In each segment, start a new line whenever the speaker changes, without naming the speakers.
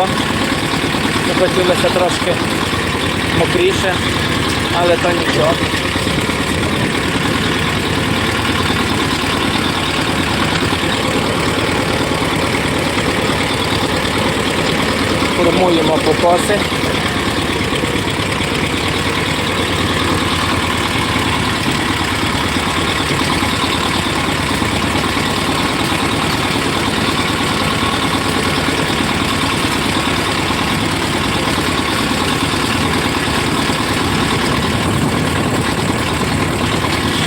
висохло. Хотілося трошки мокріше, але то нічого. Формуємо покоси.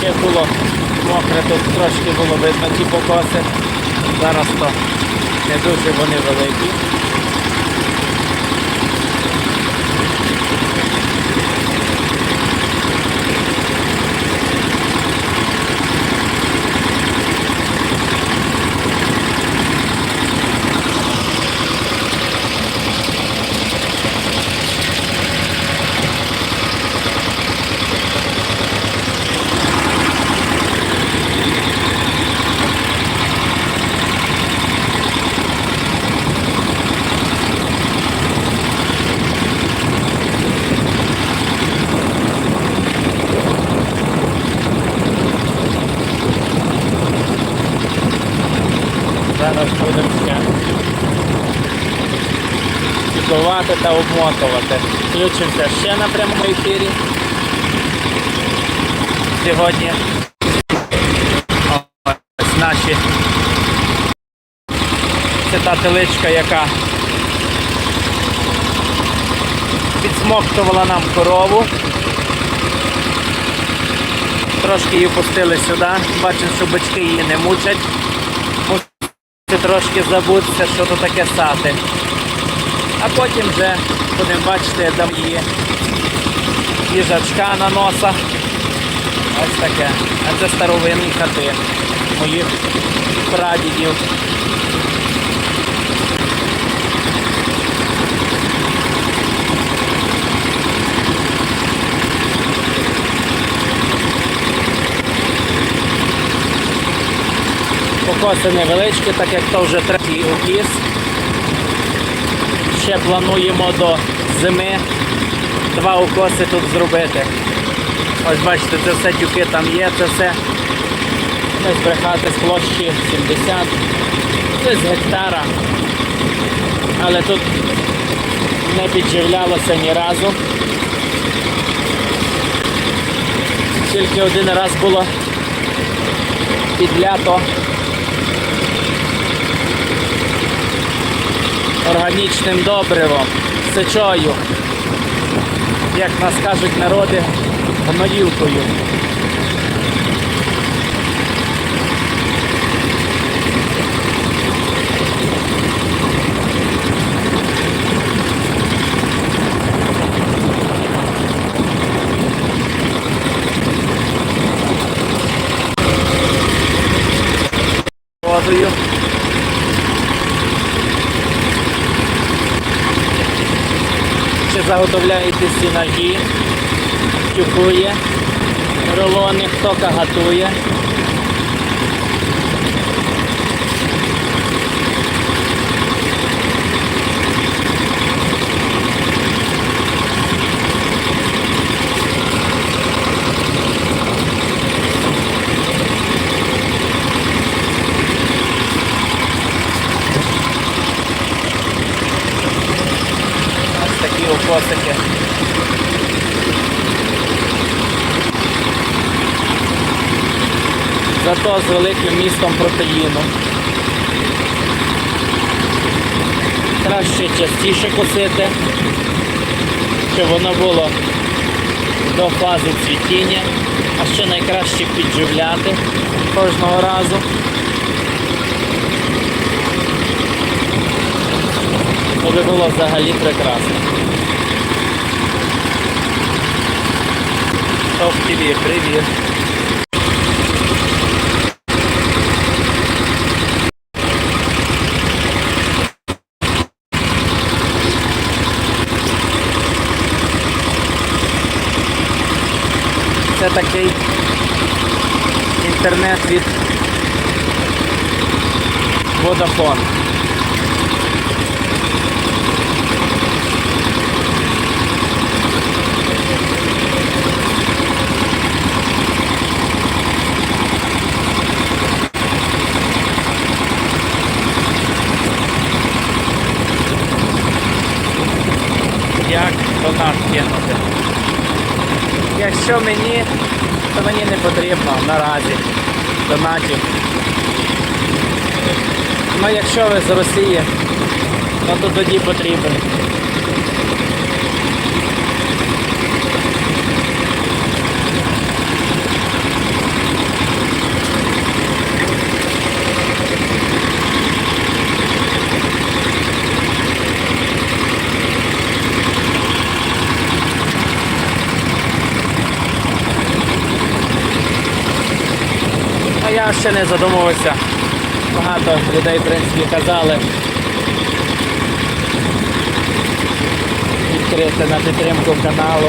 Ще було мокре, тут трошки було видно ті покоси. Зараз то не дуже вони великі. Зараз будемо ще та обмотувати. Включимося ще на прямому ефірі. Сьогодні ось наші це та теличка, яка підсмоктувала нам корову. Трошки її пустили сюди. Бачимо, що бички її не мучать. Мусите трошки забутися, що то таке сати. А потім вже будемо бачити, там її їжачка на носа. Ось таке. А це старовинні хати моїх прадідів. Покоси невеличкі, так як то вже третій укіс. Ще плануємо до зими два укоси тут зробити. Ось бачите, це все тюки там є, це все не збрехати з площі 70, це з гектара. Але тут не підживлялося ні разу. Тільки один раз було підлято органічним добривом, сечою, як нас кажуть народи, гноївкою. Водою. Заготовляєте сінажі, тюкує, рулони, хто кагатує. Ось такі укосики. Зато з великим містом протеїну. Краще частіше косити, щоб воно було до фази цвітіння, а ще найкраще підживляти кожного разу. То було взагалі прекрасно. ТВ, привіт. Це такий інтернет від Vodafone. Якщо мені, то мені не потрібно наразі донатів. Ну якщо ви з Росії, ну то тоді потрібен. А ще не задумувався. Багато людей, в принципі, казали відкрити на підтримку каналу.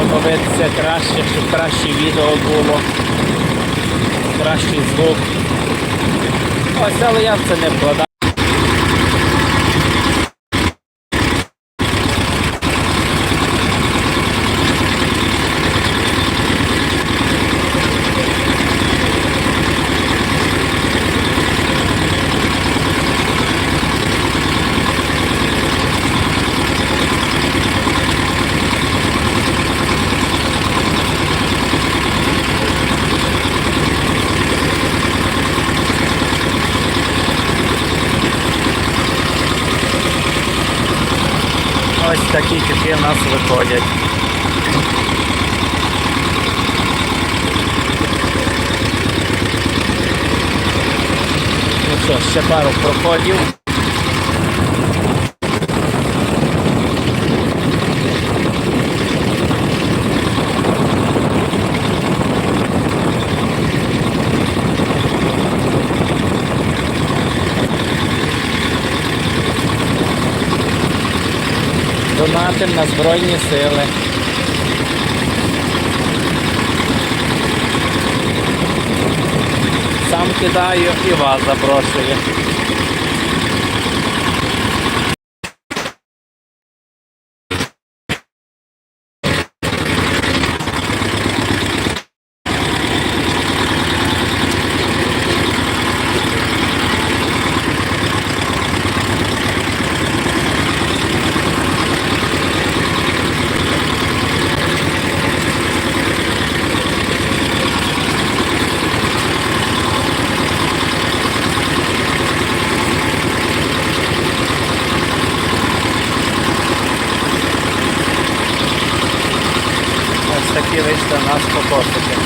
Обновитися краще, щоб краще відео було, кращий звук. Ось, але я в це не вкладаю. Ось такі кити в нас виходять. Ну що, ще пару проходів. Донатим на Збройні Сили. Сам кидаю і вас запрошую. Ось такі вийшли у нас кокосики.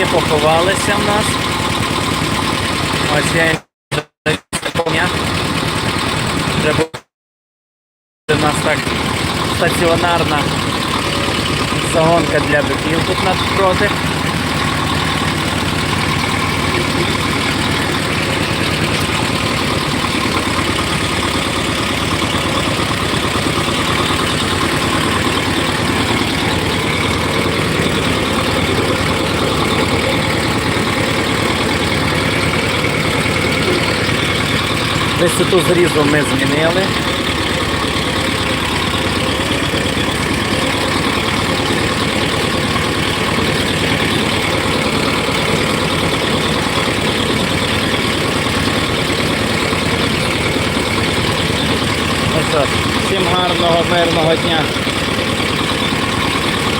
Бачки поховалися в нас. Ось я їм буде у нас так стаціонарна загонка для биків тут навпроти. Висоту зрізу ми змінили. Всім гарного, мирного дня.